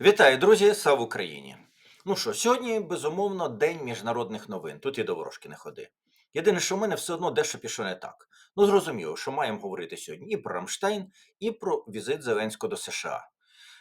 Вітаю, друзі! Слава Україні! Ну що, сьогодні, безумовно, день міжнародних новин. Тут і до ворожки не ходи. Єдине, що в мене все одно дещо пішло не так. Ну, зрозуміло, що маємо говорити сьогодні і про Рамштайн, і про візит Зеленського до США.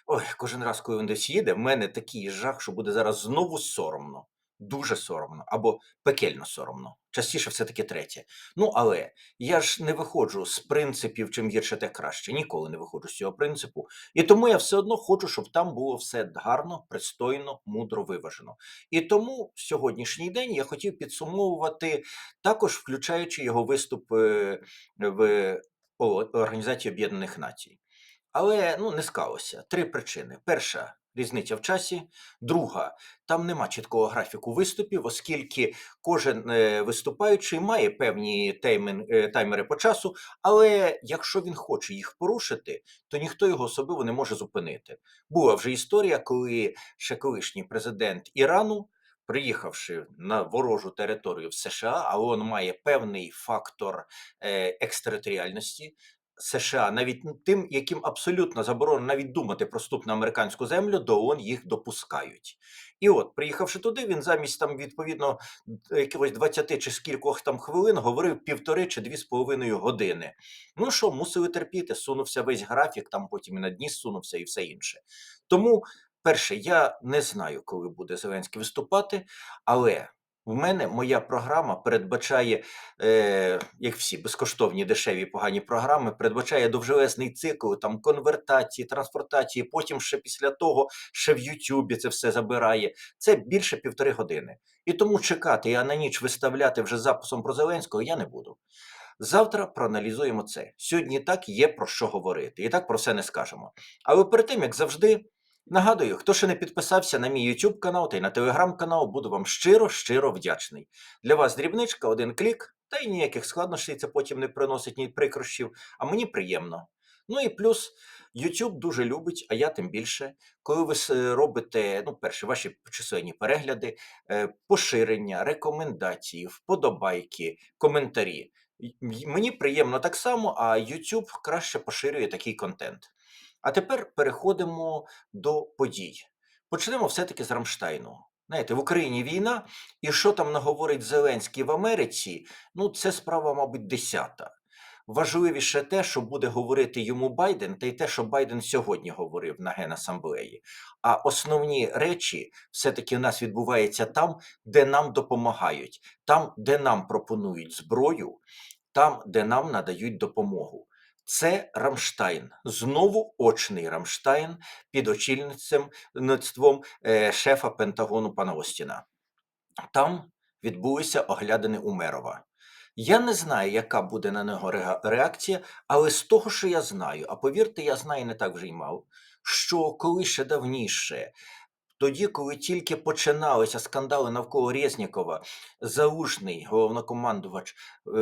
Ой, кожен раз, коли він десь їде, в мене такий жах, що буде зараз знову соромно. Дуже соромно або пекельно соромно. Частіше все-таки третє. Ну, але я ж не виходжу з принципів, чим гірше, те краще. Ніколи не виходжу з цього принципу. І тому я все одно хочу, щоб там було все гарно, пристойно, мудро виважено. І тому сьогоднішній день я хотів підсумовувати, також включаючи його виступ е, в Організації Об'єднаних Націй. Але ну не склалося. Три причини: перша різниця в часі, друга там нема чіткого графіку виступів, оскільки кожен е, виступаючий має певні таймен, е, таймери по часу. Але якщо він хоче їх порушити, то ніхто його особливо не може зупинити. Була вже історія, коли ще колишній президент Ірану. Приїхавши на ворожу територію в США, а він має певний фактор е, екстериторіальності, США, навіть тим, яким абсолютно заборонено навіть думати про вступ на американську землю, до ООН їх допускають. І от, приїхавши туди, він замість там відповідно якихось 20 чи скількох там хвилин говорив півтори чи дві з половиною години. Ну що, мусили терпіти, сунувся весь графік, там потім і на дні сунувся і все інше. Тому, перше, я не знаю, коли буде Зеленський виступати, але в мене моя програма передбачає е, як всі безкоштовні дешеві погані програми, передбачає довжелезний цикл там конвертації, транспортації. Потім ще після того ще в Ютубі це все забирає. Це більше півтори години. І тому чекати, а на ніч виставляти вже записом про Зеленського я не буду. Завтра проаналізуємо це. Сьогодні так є про що говорити, і так про все не скажемо. Але перед тим, як завжди, нагадую, хто ще не підписався на мій YouTube канал та й на телеграм канал, буду вам щиро, щиро вдячний. Для вас дрібничка, один клік, та й ніяких складнощів це потім не приносить ні прикрощів, а мені приємно. Ну і плюс YouTube дуже любить, а я тим більше, коли ви робите, ну, перше, ваші численні перегляди, е, поширення, рекомендації, вподобайки, коментарі. Мені приємно так само, а YouTube краще поширює такий контент. А тепер переходимо до подій. Почнемо все-таки з Рамштайну. Знаєте, в Україні війна, і що там наговорить Зеленський в Америці, ну це справа, мабуть, десята. Важливіше те, що буде говорити йому Байден, та й те, що Байден сьогодні говорив на Генасамблеї. А основні речі все-таки в нас відбуваються там, де нам допомагають, там, де нам пропонують зброю, там, де нам надають допомогу. Це Рамштайн, знову очний Рамштайн під очільництвом е, шефа Пентагону пана Остіна. Там відбулися оглядини Умерова. Я не знаю, яка буде на нього реакція, але з того, що я знаю, а повірте, я знаю не так вже й мав, що коли ще давніше, тоді, коли тільки починалися скандали навколо Резнікова, Залужний, головнокомандувач, е,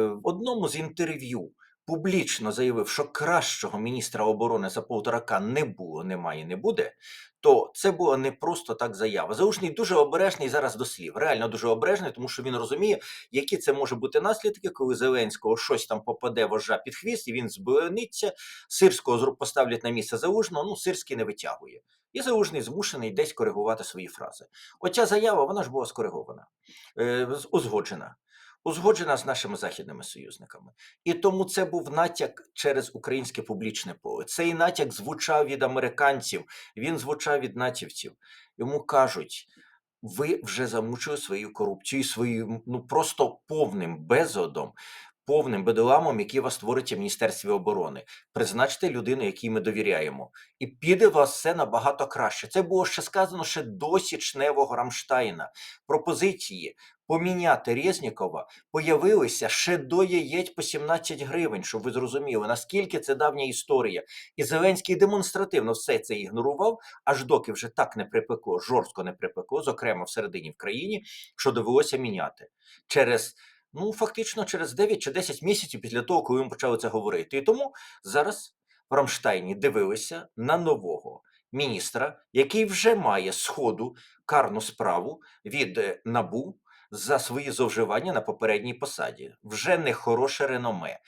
в одному з інтерв'ю публічно заявив, що кращого міністра оборони за полторака не було, немає, не буде, то це була не просто так заява. Залужний дуже обережний зараз до слів, реально дуже обережний, тому що він розуміє, які це може бути наслідки, коли Зеленського щось там попаде вожа під хвіст, і він зборониться, Сирського поставлять на місце Залужного, ну Сирський не витягує. І Залужний змушений десь коригувати свої фрази. Оця заява, вона ж була скоригована, е, узгоджена. Узгоджена з нашими західними союзниками. І тому це був натяк через українське публічне поле. Цей натяк звучав від американців, він звучав від натівців. Йому кажуть: ви вже замучили свою корупцію, своїм ну просто повним безодом, повним бедоламом, який вас створить в Міністерстві оборони. Призначте людину, якій ми довіряємо, і піде вас все набагато краще. Це було ще сказано ще до січневого Рамштайна. Пропозиції поміняти Резнікова появилися ще до яєць по 17 гривень, щоб ви зрозуміли, наскільки це давня історія. І Зеленський демонстративно все це ігнорував, аж доки вже так не припекло, жорстко не припекло, зокрема всередині в країні, що довелося міняти через. Ну, фактично, через 9 чи 10 місяців після того, коли ми почали це говорити. І тому зараз в Рамштайні дивилися на нового міністра, який вже має сходу карну справу від е, НАБУ за свої зловживання на попередній посаді. Вже не хороше реноме.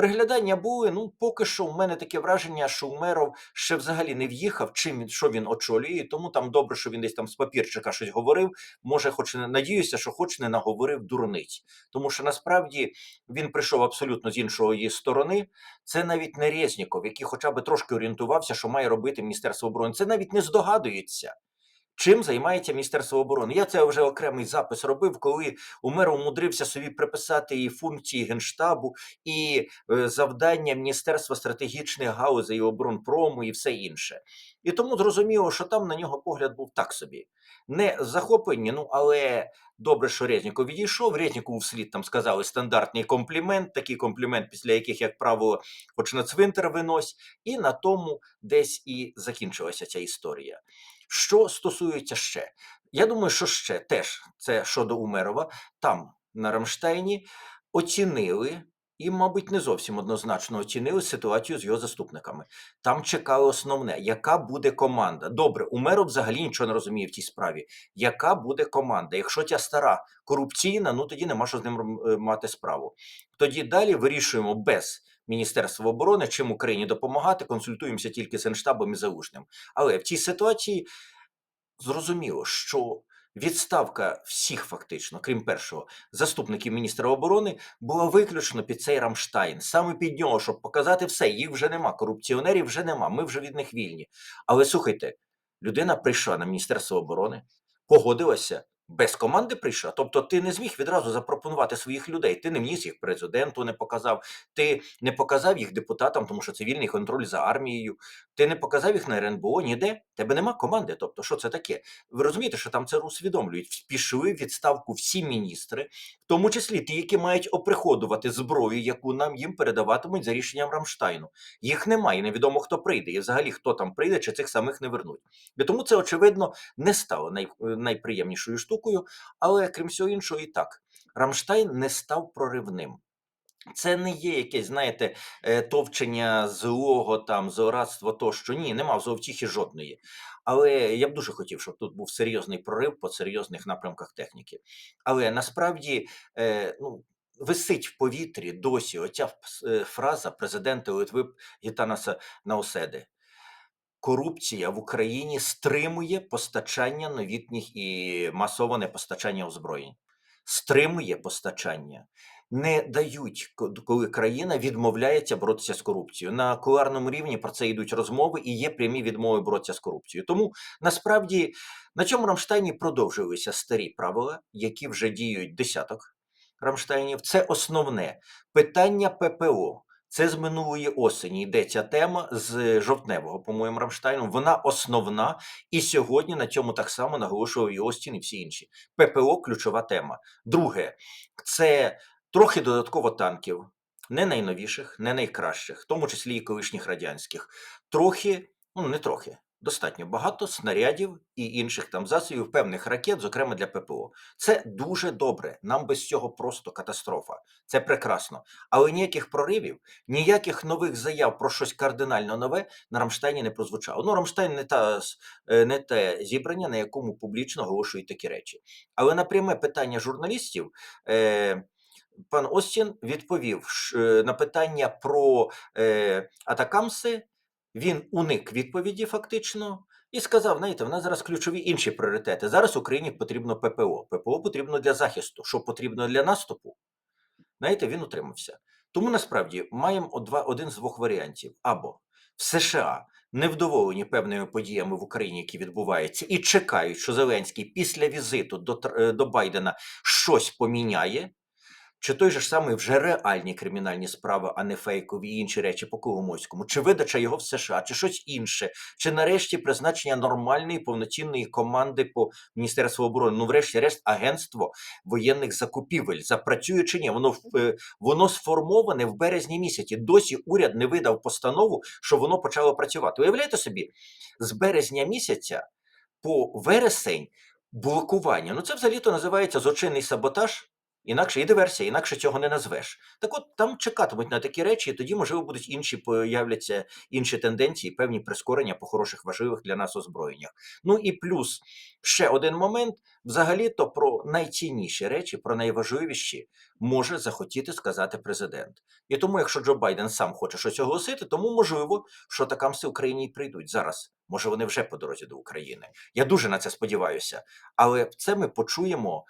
Приглядання були. Ну, поки що в мене таке враження, що Умеров ще взагалі не в'їхав, чим він що він очолює. Тому там добре, що він десь там з папірчика щось говорив. Може, хоч не надіюся, що хоч не наговорив дурниць. Тому що насправді він прийшов абсолютно з іншого її сторони. Це навіть не Резніков, який хоча б трошки орієнтувався, що має робити Міністерство оборони. Це навіть не здогадується. Чим займається Міністерство оборони? Я це вже окремий запис робив, коли Умеров умудрився собі приписати і функції Генштабу, і е, завдання Міністерства стратегічних галузей і оборонпрому, і все інше. І тому зрозуміло, що там на нього погляд був так собі. Не захоплені, ну але добре, що Резніков відійшов. Резнікову вслід там сказали стандартний комплімент, такий комплімент, після яких, як правило, хоч на цвинтар винось, і на тому десь і закінчилася ця історія. Що стосується ще, я думаю, що ще теж це щодо Умерова, там на Рамштайні оцінили. І, мабуть, не зовсім однозначно оцінили ситуацію з його заступниками. Там чекали основне, яка буде команда. Добре, Умеров взагалі нічого не розуміє в цій справі. Яка буде команда? Якщо ця стара корупційна, ну тоді нема що з ним е, мати справу. Тоді далі вирішуємо без Міністерства оборони, чим Україні допомагати, консультуємося тільки з Генштабом і Залужним. Але в цій ситуації зрозуміло, що відставка всіх фактично, крім першого, заступників міністра оборони, була виключно під цей Рамштайн, саме під нього, щоб показати все. Їх вже нема, корупціонерів вже нема. Ми вже від них вільні. Але слухайте, людина прийшла на Міністерство оборони, погодилася. Без команди прийшла, тобто ти не зміг відразу запропонувати своїх людей. Ти не вніс їх президенту, не показав. Ти не показав їх депутатам, тому що це вільний контроль за армією. Ти не показав їх на РНБО ніде. Тебе нема команди. Тобто, що це таке? Ви розумієте, що там це усвідомлюють. Пішли відставку всі міністри, в тому числі ті, які мають оприходувати зброю, яку нам їм передаватимуть за рішенням Рамштайну. Їх немає, невідомо хто прийде, і взагалі хто там прийде, чи цих самих не вернуть. І тому це очевидно не стало най, найприємнішою штукою, але крім всього іншого, і так Рамштайн не став проривним. Це не є якесь, знаєте, е, товчення злого там, злорадство тощо. Ні, нема в зловтіхи жодної. Але я б дуже хотів, щоб тут був серйозний прорив по серйозних напрямках техніки. Але насправді е, ну, висить в повітрі досі оця е, фраза президента Литви Гітанаса Науседи. Корупція в Україні стримує постачання новітніх і масоване постачання озброєнь. Стримує постачання. Не дають, коли країна відмовляється боротися з корупцією. На кулуарному рівні про це йдуть розмови і є прямі відмови боротися з корупцією. Тому насправді на цьому Рамштайні продовжилися старі правила, які вже діють десяток Рамштайнів. Це основне питання ППО. Це з минулої осені йде ця тема з жовтневого, по-моєму, Рамштайну. Вона основна, і сьогодні на цьому так само наголошував і Остін, і всі інші. ППО ключова тема. Друге, це трохи додатково танків, не найновіших, не найкращих, в тому числі і колишніх радянських. Трохи, ну не трохи, достатньо багато снарядів і інших там засобів, певних ракет, зокрема для ППО. Це дуже добре. Нам без цього просто катастрофа. Це прекрасно. Але ніяких проривів, ніяких нових заяв про щось кардинально нове на Рамштайні не прозвучало. Ну, Рамштайн не, та, е, не те зібрання, на якому публічно оголошують такі речі. Але на пряме питання журналістів. Е, Пан Остін відповів е, на питання про е, атакамси. Він уник відповіді фактично і сказав: знаєте, в нас зараз ключові інші пріоритети. Зараз Україні потрібно ППО. ППО потрібно для захисту. Що потрібно для наступу? Знаєте, він утримався. Тому насправді маємо два- один з двох варіантів: або в США невдоволені певними подіями в Україні, які відбуваються, і чекають, що Зеленський після візиту до, е, до Байдена щось поміняє. Чи той же ж самий вже реальні кримінальні справи, а не фейкові і інші речі по Коломойському, чи видача його в США, чи щось інше, чи нарешті призначення нормальної повноцінної команди по Міністерству оборони? Ну, врешті-решт, агентство воєнних закупівель запрацює чи ні? Воно е, воно сформоване в березні місяці. Досі уряд не видав постанову, що воно почало працювати. Уявляєте собі, з березня місяця по вересень блокування. Ну це взагалі то називається злочинний саботаж. Інакше і диверсія, інакше цього не назвеш. Так от там чекатимуть на такі речі, і тоді, можливо, будуть інші появляться інші тенденції, певні прискорення по хороших важливих для нас озброєннях. Ну і плюс ще один момент: взагалі-то про найцінніші речі, про найважливіші може захотіти сказати президент. І тому, якщо Джо Байден сам хоче щось оголосити, тому можливо, що такамси Україні прийдуть зараз. Може, вони вже по дорозі до України. Я дуже на це сподіваюся. Але це ми почуємо.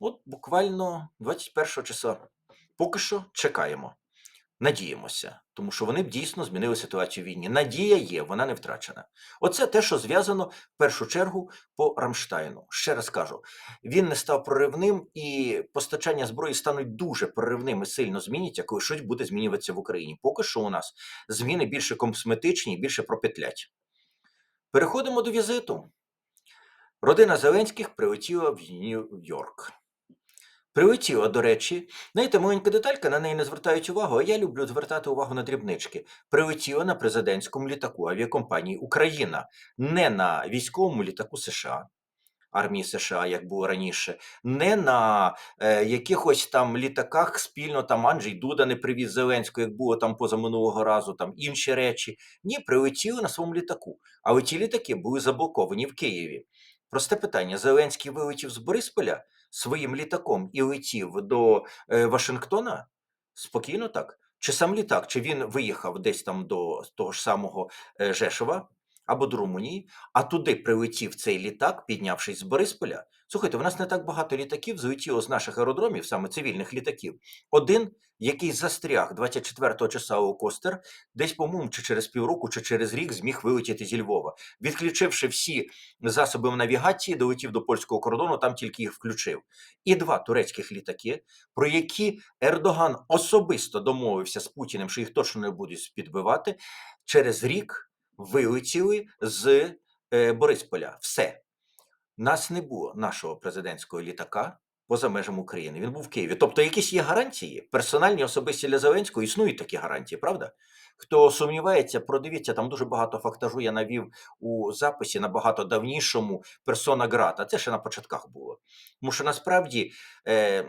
От буквально 21 числа. Поки що чекаємо, надіємося, тому що вони б дійсно змінили ситуацію в війні. Надія є, вона не втрачена. Оце те, що зв'язано в першу чергу по Рамштайну. Ще раз кажу, він не став проривним, і постачання зброї стануть дуже проривним і сильно змінять, коли щось буде змінюватися в Україні. Поки що у нас зміни більше косметичні більше пропетлять. Переходимо до візиту. Родина Зеленських прилетіла в Нью-Йорк. Прилетіла, до речі, знаєте, маленька деталька, на неї не звертають увагу, а я люблю звертати увагу на дрібнички. Прилетіла на президентському літаку авіакомпанії Україна, не на військовому літаку США, армії США, як було раніше, не на е, якихось там літаках спільно там Анджей Дуда не привіз Зеленського, як було там позаминулого разу, там інші речі. Ні, прилетіли на своєму літаку. Але ті літаки були заблоковані в Києві. Просте питання: Зеленський вилетів з Борисполя своїм літаком і летів до е, Вашингтона? Спокійно так? Чи сам літак, чи він виїхав десь там до того ж самого Жешева? Жешова або до Румунії, а туди прилетів цей літак, піднявшись з Борисполя? Слухайте, в нас не так багато літаків злетіло з наших аеродромів, саме цивільних літаків. Один, який застряг 24 числа у Костер, десь, по-моєму, чи через півроку, чи через рік зміг вилетіти зі Львова. Відключивши всі засоби навігації, долетів до польського кордону, там тільки їх включив. І два турецьких літаки, про які Ердоган особисто домовився з Путіним, що їх точно не будуть підбивати, через рік вилетіли з е, Борисполя. Все. Нас не було нашого президентського літака поза межами України. Він був в Києві. Тобто, якісь є гарантії, персональні особисті для Зеленського, існують такі гарантії, правда? Хто сумнівається, продивіться, там дуже багато фактажу я навів у записі набагато давнішому персона Грата. Це ще на початках було. Тому що насправді. Е,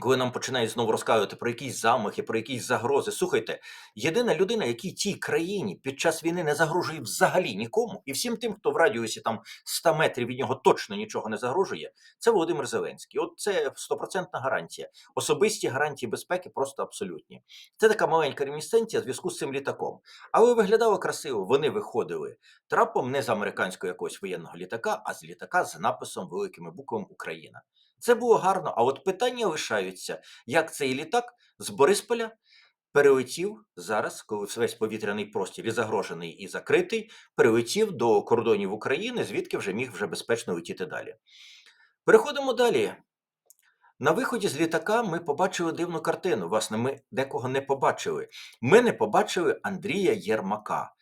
коли нам починають знову розказувати про якісь замахи, про якісь загрози. Слухайте, єдина людина, якій цій країні під час війни не загрожує взагалі нікому, і всім тим, хто в радіусі там 100 метрів від нього точно нічого не загрожує, це Володимир Зеленський. От це стопроцентна гарантія. Особисті гарантії безпеки просто абсолютні. Це така маленька ремісценція в зв'язку з цим літаком. Але виглядало красиво. Вони виходили трапом не з американського якогось воєнного літака, а з літака з написом великими буквами Україна. Це було гарно. А от питання лишаються, як цей літак з Борисполя перелетів зараз, коли весь повітряний простір і загрожений і закритий, перелетів до кордонів України, звідки вже міг вже безпечно летіти далі. Переходимо далі. На виході з літака ми побачили дивну картину. Власне, ми декого не побачили. Ми не побачили Андрія Єрмака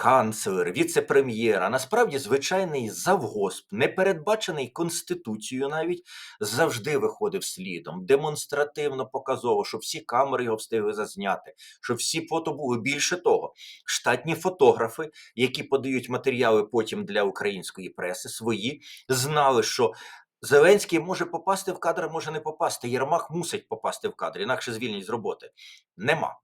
канцлер, віце-прем'єр, а насправді звичайний завгосп, не передбачений Конституцією навіть завжди виходив слідом, демонстративно показово, що всі камери його встигли зазняти, що всі фото були. Більше того, штатні фотографи, які подають матеріали потім для української преси, свої знали, що. Зеленський може попасти в кадр, може не попасти. Єрмак мусить попасти в кадр, інакше звільнять з роботи. Нема.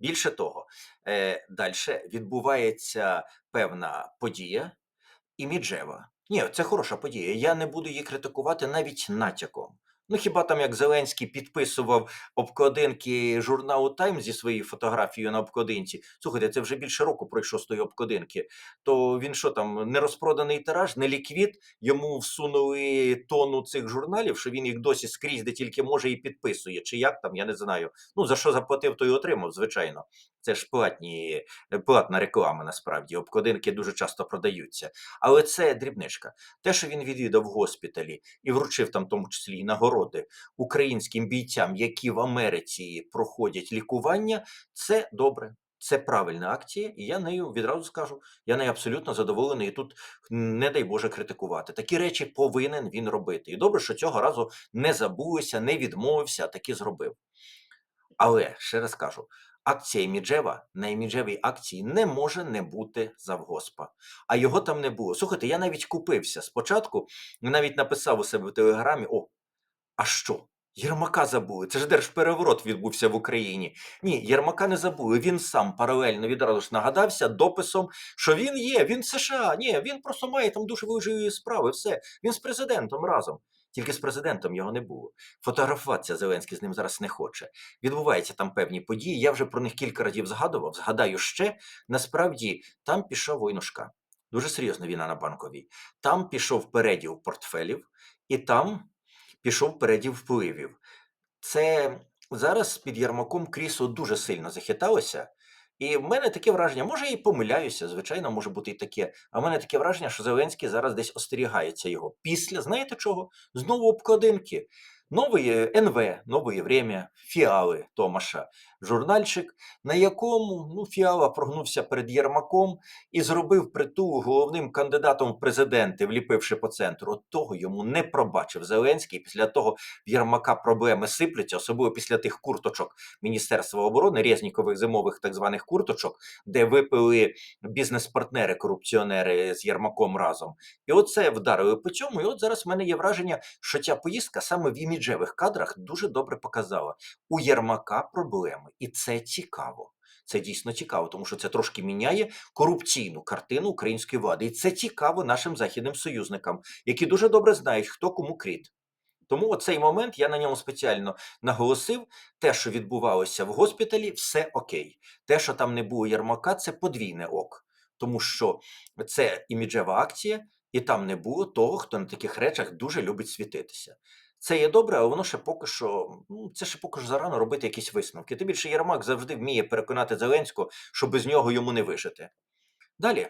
Більше того, е, далі відбувається певна подія іміджева. Ні, це хороша подія. Я не буду її критикувати навіть натяком. Ну хіба там як Зеленський підписував обкладинки журналу Тайм зі своєю фотографією на обкладинці. Слухайте, це вже більше року пройшло з тої обкладинки. То він що там, не розпроданий тираж, не ліквід, йому всунули тону цих журналів, що він їх досі скрізь, де тільки може, і підписує. Чи як там, я не знаю. Ну за що заплатив, то й отримав, звичайно. Це ж платні, платна реклама, насправді. Обкладинки дуже часто продаються. Але це дрібничка. Те, що він відвідав госпіталі і вручив там, в тому числі і нагороди українським бійцям, які в Америці проходять лікування, це добре. Це правильна акція, і я нею відразу скажу, я нею абсолютно задоволений. І тут не дай Боже критикувати. Такі речі повинен він робити. І добре, що цього разу не забулися, не відмовився, а таки зробив. Але ще раз кажу: акція Міджева на іміджевій акції не може не бути завгоспа. А його там не було. Слухайте, я навіть купився. Спочатку навіть написав у себе в телеграмі: О, а що? Єрмака забули. Це ж держпереворот відбувся в Україні. Ні, Єрмака не забули. Він сам паралельно відразу ж нагадався дописом, що він є, він США. Ні, він просто має там дуже важливі справи. Все. Він з президентом разом. Тільки з президентом його не було. Фотографуватися Зеленський з ним зараз не хоче. Відбуваються там певні події. Я вже про них кілька разів згадував. Згадаю ще. Насправді там пішов войнушка. Дуже серйозна війна на банковій. Там пішов переділ портфелів, і там пішов переділ впливів. Це зараз під Ярмаком крісло дуже сильно захиталося. І в мене таке враження, може, я і помиляюся, звичайно, може бути і таке. А в мене таке враження, що Зеленський зараз десь остерігається його. Після, знаєте чого? Знову обкладинки. Нове НВ, нове время, фіали Томаша, журнальчик, на якому ну, фіала прогнувся перед Єрмаком і зробив притул головним кандидатом в президенти, вліпивши по центру. От того йому не пробачив Зеленський. Після того в Єрмака проблеми сипляться, особливо після тих курточок Міністерства оборони, Резнікових зимових так званих курточок, де випили бізнес-партнери, корупціонери з Єрмаком разом. І оце вдарили по цьому. І от зараз в мене є враження, що ця поїздка саме в іміджевих кадрах дуже добре показала. У Єрмака проблеми, і це цікаво. Це дійсно цікаво, тому що це трошки міняє корупційну картину української влади. І це цікаво нашим західним союзникам, які дуже добре знають, хто кому кріт. Тому оцей момент я на ньому спеціально наголосив. Те, що відбувалося в госпіталі, все окей. Те, що там не було Єрмака, це подвійне ок, тому що це іміджева акція, і там не було того, хто на таких речах дуже любить світитися. Це є добре, але воно ще поки що, ну це ще поки що зарано робити якісь висновки. Тим більше Єрмак завжди вміє переконати Зеленського, що без нього йому не вижити. Далі.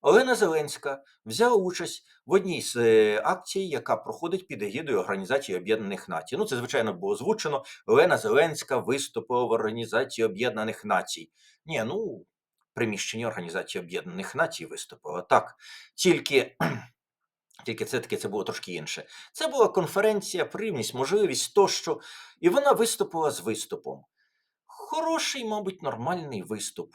Олена Зеленська взяла участь в одній з е, акцій, яка проходить під егідою Організації Об'єднаних Націй. Ну, це, звичайно, було озвучено. Олена Зеленська виступила в Організації Об'єднаних Націй. Ні, ну, в приміщенні Організації Об'єднаних Націй виступила. Так, тільки. Тільки це таки це було трошки інше. Це була конференція, рівність, можливість тощо, і вона виступила з виступом. Хороший, мабуть, нормальний виступ,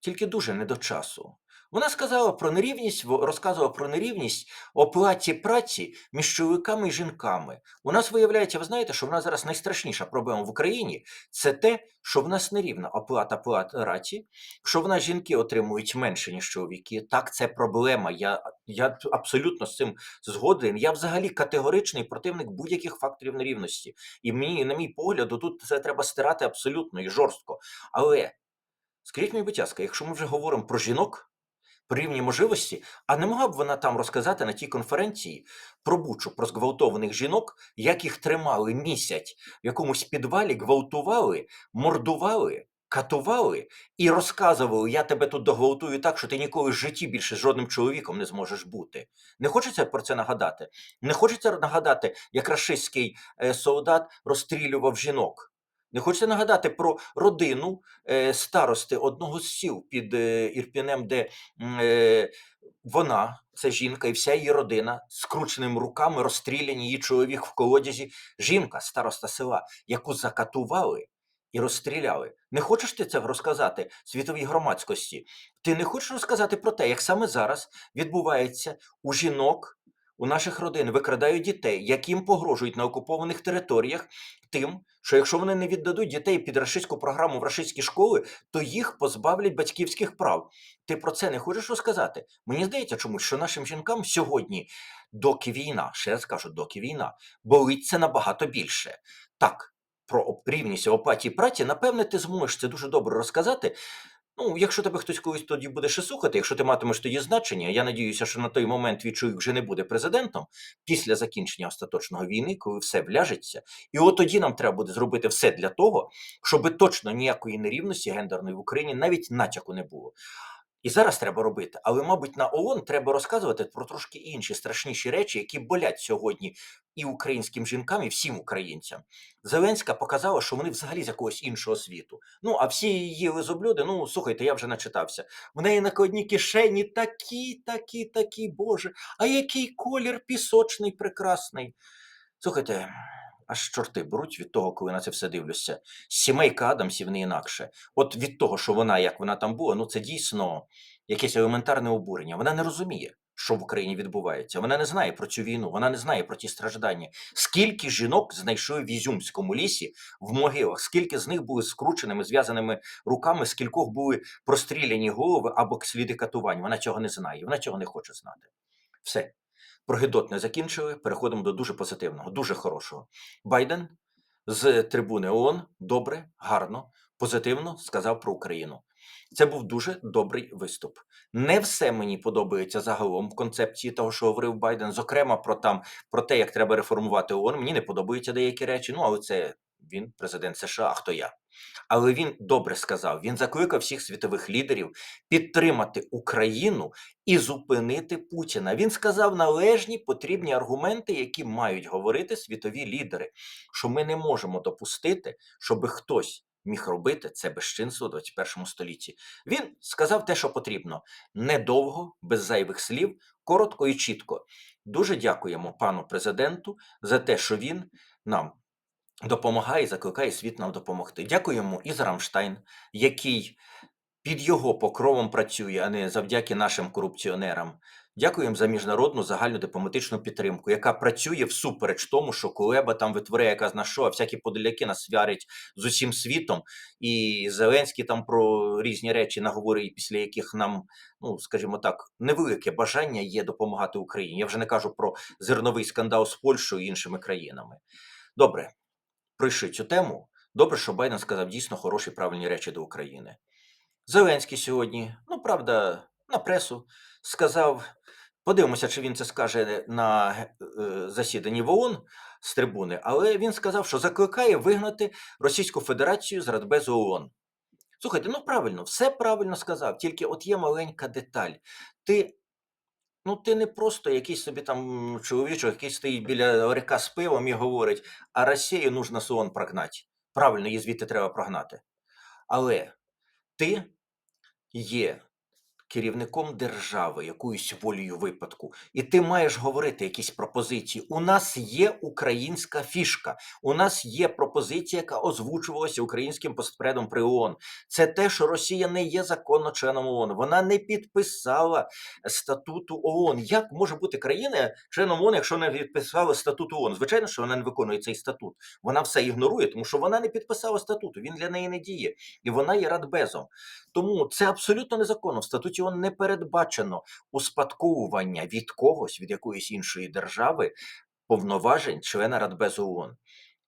тільки дуже не до часу. Вона сказала про нерівність, розказувала про нерівність оплаті праці між чоловіками і жінками. У нас виявляється, ви знаєте, що в нас зараз найстрашніша проблема в Україні це те, що в нас нерівна оплата праці, що в нас жінки отримують менше, ніж чоловіки. Так, це проблема. Я, я абсолютно з цим згоден. Я взагалі категоричний противник будь-яких факторів нерівності. І мені, на мій погляд, тут це треба стирати абсолютно і жорстко. Але скажіть мені, будь ласка, якщо ми вже говоримо про жінок, рівні можливості, а не могла б вона там розказати на тій конференції про бучу, про зґвалтованих жінок, як їх тримали місяць в якомусь підвалі, гвалтували, мордували, катували і розказували, я тебе тут догвалтую так, що ти ніколи в житті більше з жодним чоловіком не зможеш бути. Не хочеться про це нагадати? Не хочеться нагадати, як рашистський е, солдат розстрілював жінок. Не хочеться нагадати про родину е, старости одного з сіл під е, Ірпінем, де е, вона, це жінка, і вся її родина скрученими руками розстріляні, її чоловік в колодязі. Жінка, староста села, яку закатували і розстріляли. Не хочеш ти це розказати світовій громадськості? Ти не хочеш розказати про те, як саме зараз відбувається у жінок. У наших родин викрадають дітей, яким погрожують на окупованих територіях, тим, що якщо вони не віддадуть дітей під рашистську програму в рашистські школи, то їх позбавлять батьківських прав. Ти про це не хочеш розказати? Мені здається, чомусь, що нашим жінкам сьогодні, доки війна, ще раз кажу, доки війна, болить це набагато більше. Так, про рівність в оплаті праці, напевне, ти зможеш це дуже добре розказати. Ну, якщо тебе хтось колись тоді буде ще слухати, якщо ти матимеш тоді значення, я надіюся, що на той момент твій вже не буде президентом після закінчення остаточного війни, коли все вляжеться. І от тоді нам треба буде зробити все для того, щоб точно ніякої нерівності гендерної в Україні навіть натяку не було. І зараз треба робити, але, мабуть, на ООН треба розказувати про трошки інші страшніші речі, які болять сьогодні і українським жінкам, і всім українцям. Зеленська показала, що вони взагалі з якогось іншого світу. Ну, а всі її лизоблюди, ну слухайте, я вже начитався. В неї на одній кишені такі, такі, такі, Боже, а який колір пісочний, прекрасний. Слухайте, аж чорти беруть від того, коли на це все дивлюся. Сімейка Адамсів не інакше. От від того, що вона, як вона там була, ну це дійсно. якесь елементарне обурення. Вона не розуміє, що в Україні відбувається. Вона не знає про цю війну, вона не знає про ті страждання. Скільки жінок знайшли в Ізюмському лісі в могилах, скільки з них були скрученими, зв'язаними руками, скількох були простріляні голови або сліди катувань. Вона цього не знає, вона цього не хоче знати. Все. Про гидот не закінчили. Переходимо до дуже позитивного, дуже хорошого. Байден з трибуни ООН добре, гарно, позитивно сказав про Україну. Це був дуже добрий виступ. Не все мені подобається загалом в концепції того, що говорив Байден. Зокрема, про там про те, як треба реформувати ООН. Мені не подобаються деякі речі. Ну але це він, президент США. А хто я? Але він добре сказав. Він закликав всіх світових лідерів підтримати Україну і зупинити Путіна. Він сказав належні потрібні аргументи, які мають говорити світові лідери, що ми не можемо допустити, щоб хтось міг робити це безчинство у 21 столітті. Він сказав те, що потрібно, недовго, без зайвих слів, коротко і чітко. Дуже дякуємо пану президенту за те, що він нам допомагає закликає світ нам допомогти. Дякуємо і за Рамштайн, який під його покровом працює, а не завдяки нашим корупціонерам. Дякуємо за міжнародну загальну дипломатичну підтримку, яка працює всупереч тому, що Кулеба там витворяє яка на що, а всякі подоляки нас свярять з усім світом. І Зеленський там про різні речі наговорить, після яких нам, ну скажімо так, невелике бажання є допомагати Україні. Я вже не кажу про зерновий скандал з Польщею і іншими країнами. Добре, пройшли цю тему. Добре, що Байден сказав дійсно хороші правильні речі до України. Зеленський сьогодні, ну правда, на пресу сказав. Подивимося, чи він це скаже на е, засіданні в ООН з трибуни, але він сказав, що закликає вигнати Російську Федерацію з Радбезу ООН. Слухайте, ну правильно, все правильно сказав, тільки от є маленька деталь. Ти ну, ти не просто якийсь собі там чоловічок, який стоїть біля ларька з пивом і говорить, а Росію нужно з прогнати. Правильно, її звідти треба прогнати. Але ти є керівником держави якоюсь волею випадку, і ти маєш говорити якісь пропозиції. У нас є українська фішка, у нас є пропозиція, яка озвучувалася українським постпредом при ООН. Це те, що Росія не є законно членом ООН. Вона не підписала статуту ООН. Як може бути країна членом ООН, якщо не підписала статут ООН? Звичайно, що вона не виконує цей статут. Вона все ігнорує, тому що вона не підписала статуту. Він для неї не діє, і вона є радбезом. Тому це абсолютно незаконно. В статуті ООН не передбачено успадковування від когось, від якоїсь іншої держави, повноважень члена Радбезу ООН.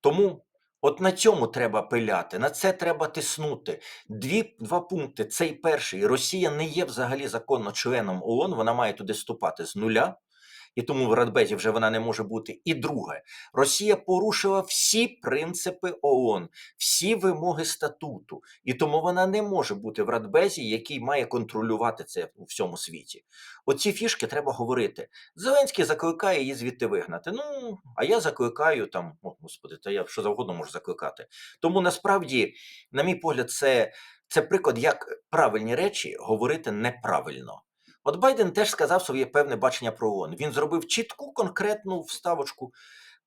Тому от на цьому треба пиляти, на це треба тиснути. Дві, два пункти. Цей перший. Росія не є взагалі законно членом ООН, вона має туди вступати з нуля. І тому в Радбезі вже вона не може бути. І друге, Росія порушила всі принципи ООН, всі вимоги статуту, і тому вона не може бути в Радбезі, який має контролювати це у всьому світі. Оці фішки треба говорити. Зеленський закликає її звідти вигнати. Ну а я закликаю там, о господи, та я що завгодно можу закликати. Тому насправді, на мій погляд, це, це приклад, як правильні речі говорити неправильно. От Байден теж сказав своє певне бачення про ООН. Він зробив чітку конкретну вставочку.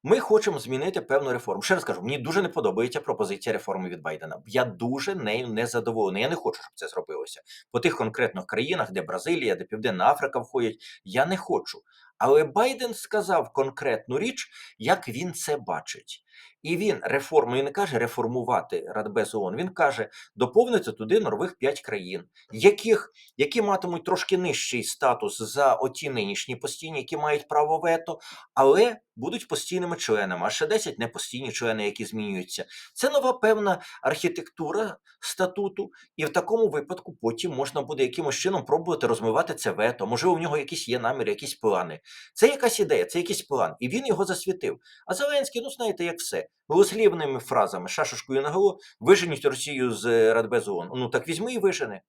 Ми хочемо змінити певну реформу. Ще раз кажу, мені дуже не подобається пропозиція реформи від Байдена. Я дуже нею не задоволений. Я не хочу, щоб це зробилося. По тих конкретних країнах, де Бразилія, де Південна Африка входять, я не хочу. Але Байден сказав конкретну річ, як він це бачить. І він реформу він не каже реформувати Радбез ООН, Він каже доповнити туди нових п'ять країн, яких які матимуть трошки нижчий статус за оті нинішні постійні, які мають право вето, але будуть постійними членами. А ще 10 непостійні члени, які змінюються. Це нова певна архітектура статуту, і в такому випадку потім можна буде якимось чином пробувати розмивати це вето. Можливо, в нього якісь є наміри, якісь плани. Це якась ідея, це якийсь план, і він його засвітив. А Зеленський, ну знаєте, як все голослівними фразами, шашечкою на голову, виженіть Росію з Радбезу ООН. Ну так візьми і вижени.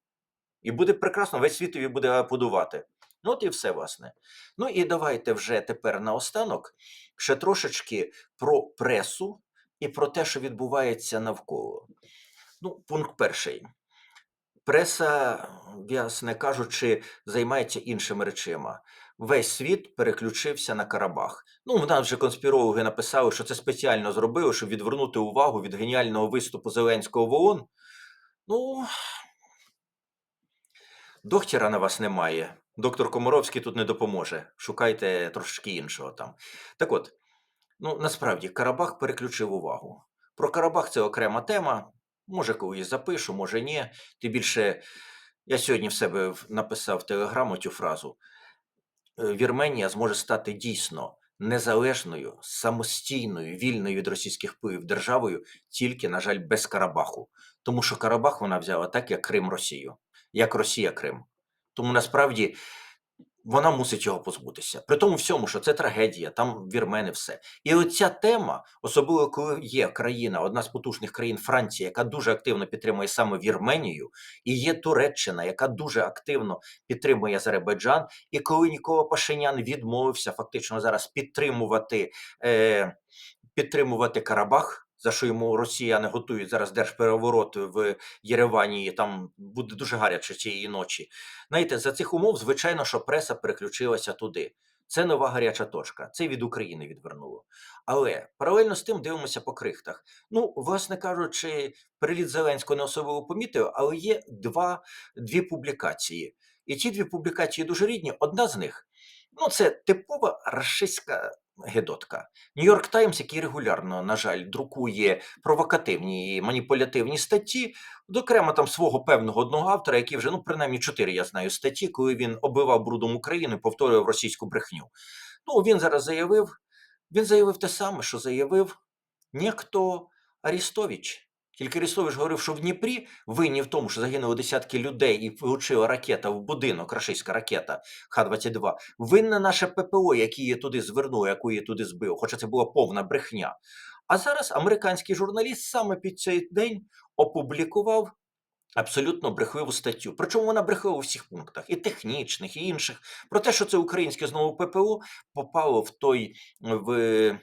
І буде прекрасно, весь світові буде аплодувати. Ну, от і все, власне. Ну і давайте вже тепер наостанок ще трошечки про пресу і про те, що відбувається навколо. Ну, пункт перший. Преса, ясне кажучи, займається іншими речима. Весь світ переключився на Карабах. Ну, в нас вже конспірологи написали, що це спеціально зробили, щоб відвернути увагу від геніального виступу Зеленського в ООН. Ну, Доктора на вас немає. Доктор Комаровський тут не допоможе. Шукайте трошки іншого там. Так от, ну насправді Карабах переключив увагу. Про Карабах це окрема тема. Може, колись запишу, може ні. Тим більше, я сьогодні в себе написав в телеграму цю фразу. Е, Вірменія зможе стати дійсно незалежною, самостійною, вільною від російських впливів державою, тільки, на жаль, без Карабаху. Тому що Карабах вона взяла так, як Крим Росію, як Росія Крим. Тому насправді вона мусить його позбутися. При тому всьому, що це трагедія, там вірмени все. І оця тема, особливо коли є країна, одна з потужних країн Франція, яка дуже активно підтримує саме Вірменію, і є Туреччина, яка дуже активно підтримує Азербайджан. І коли Нікола Пашинян відмовився фактично зараз підтримувати, е, підтримувати Карабах. За що йому росіяни готують зараз держпереворот в Єревані, і там буде дуже гаряче цієї ночі. Знаєте, за цих умов, звичайно, що преса переключилася туди. Це нова гаряча точка. Це від України відвернуло. Але паралельно з тим дивимося по крихтах. Ну, власне кажучи, приліт Зеленського не особливо помітив, але є два, дві публікації. І ці дві публікації дуже рідні. Одна з них ну, це типова рашистська гедотка. Нью-Йорк Таймс, який регулярно, на жаль, друкує провокативні і маніпулятивні статті, Окремо там свого певного одного автора, який вже, ну, принаймні, чотири я знаю статті, коли він оббивав брудом Україну повторював російську брехню. Ну, він зараз заявив, він заявив те саме, що заявив ніхто Арістович. Тільки Арістович говорив, що в Дніпрі винні в тому, що загинули десятки людей і влучила ракета в будинок, рашистська ракета Х-22. Винне наше ППО, яке її туди звернуло, яку її туди збив, хоча це була повна брехня. А зараз американський журналіст саме під цей день опублікував абсолютно брехливу статтю. Причому вона брехлива у всіх пунктах, і технічних, і інших. Про те, що це українське знову ППО попало в той в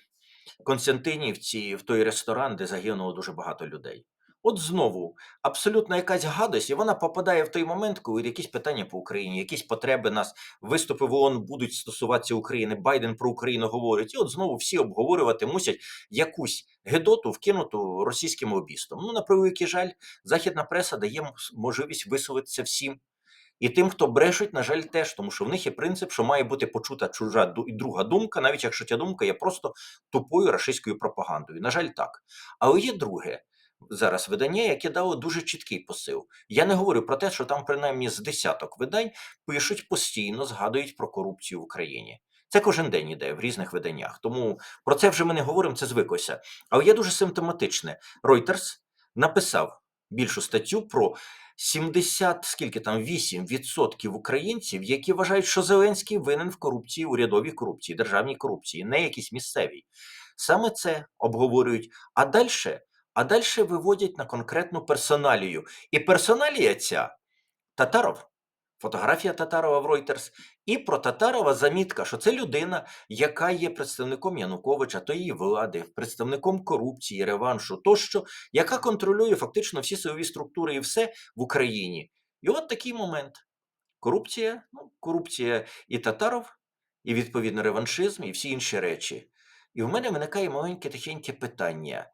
Константинівці, в той ресторан, де загинуло дуже багато людей. От знову абсолютно якась гадость, і вона попадає в той момент, коли якісь питання по Україні, якісь потреби нас, виступи в ООН будуть стосуватися України. Байден про Україну говорить, і от знову всі обговорювати мусять якусь гедоту, вкинуту російським лобістом. Ну, на превеликий жаль, західна преса дає можливість висловитися всім. І тим, хто брешуть, на жаль, теж, тому що в них є принцип, що має бути почута чужа і друга думка, навіть якщо ця думка є просто тупою рашистською пропагандою. На жаль, так. Але є друге зараз видання, яке дало дуже чіткий посил. Я не говорю про те, що там принаймні з десяток видань пишуть постійно, згадують про корупцію в Україні. Це кожен день іде в різних виданнях. Тому про це вже ми не говоримо, це звиклося. Але є дуже симптоматичне. Reuters написав більшу статтю про 70, скільки там 8% українців, які вважають, що Зеленський винен в корупції, урядовій корупції, державній корупції, не якісь місцевій. Саме це обговорюють. А далі, а далі виводять на конкретну персоналію. І персоналія ця Татаров. Фотографія Татарова в Reuters. І про Татарова замітка, що це людина, яка є представником Януковича, то її влади, представником корупції, реваншу тощо, яка контролює фактично всі силові структури і все в Україні. І от такий момент. Корупція, ну, корупція і Татаров, і відповідно реваншизм, і всі інші речі. І в мене виникає маленьке тихеньке питання.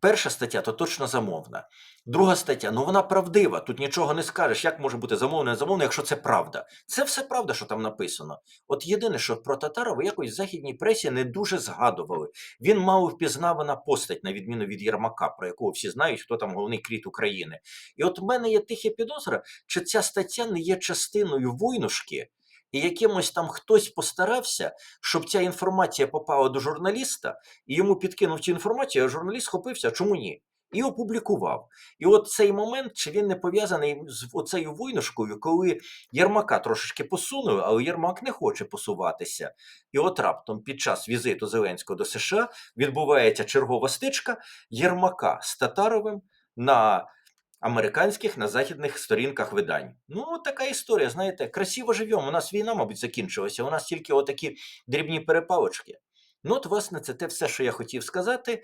Перша стаття то точно замовна. Друга стаття, ну вона правдива. Тут нічого не скажеш. Як може бути замовне, замовне, якщо це правда? Це все правда, що там написано. От єдине, що про Татарова якось в західній пресі не дуже згадували. Він мав впізнавана постать, на відміну від Єрмака, про якого всі знають, хто там головний кріт України. І от в мене є тихе підозра, чи ця стаття не є частиною войнушки, і якимось там хтось постарався, щоб ця інформація попала до журналіста, і йому підкинув цю інформацію, а журналіст схопився, чому ні? І опублікував. І от цей момент, чи він не пов'язаний з оцею войнушкою, коли Єрмака трошечки посунули, але Єрмак не хоче посуватися. І от раптом під час візиту Зеленського до США відбувається чергова стичка Єрмака з Татаровим на американських на західних сторінках видань. Ну, така історія, знаєте, красиво живемо. У нас війна, мабуть, закінчилася. У нас тільки отакі дрібні перепалочки. Ну, от, власне, це те все, що я хотів сказати.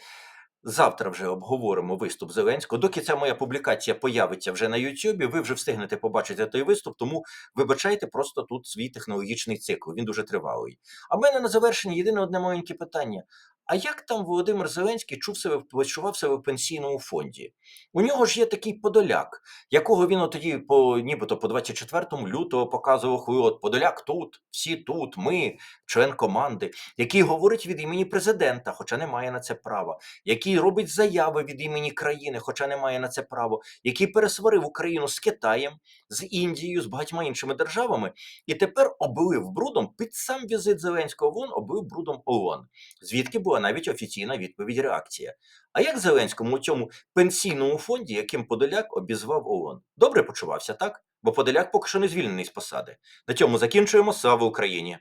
Завтра вже обговоримо виступ Зеленського. Доки ця моя публікація появиться вже на Ютубі, ви вже встигнете побачити той виступ, тому вибачайте просто тут свій технологічний цикл. Він дуже тривалий. А в мене на завершення єдине одне маленьке питання: а як там Володимир Зеленський чув себе, почував себе в пенсійному фонді? У нього ж є такий Подоляк, якого він тоді по нібито по 24 лютого показував, «Ой, от Подоляк тут, всі тут, ми, член команди, який говорить від імені президента, хоча не має на це права, який робить заяви від імені країни, хоча не має на це право, який пересварив Україну з Китаєм, з Індією, з багатьма іншими державами, і тепер облив брудом під сам візит Зеленського в ООН, облив брудом ООН. Звідки була навіть офіційна відповідь реакція. А як Зеленському у цьому пенсійному фонді, яким Подоляк обізвав ООН? Добре почувався, так? Бо Подоляк поки що не звільнений з посади. На цьому закінчуємо. Слава Україні!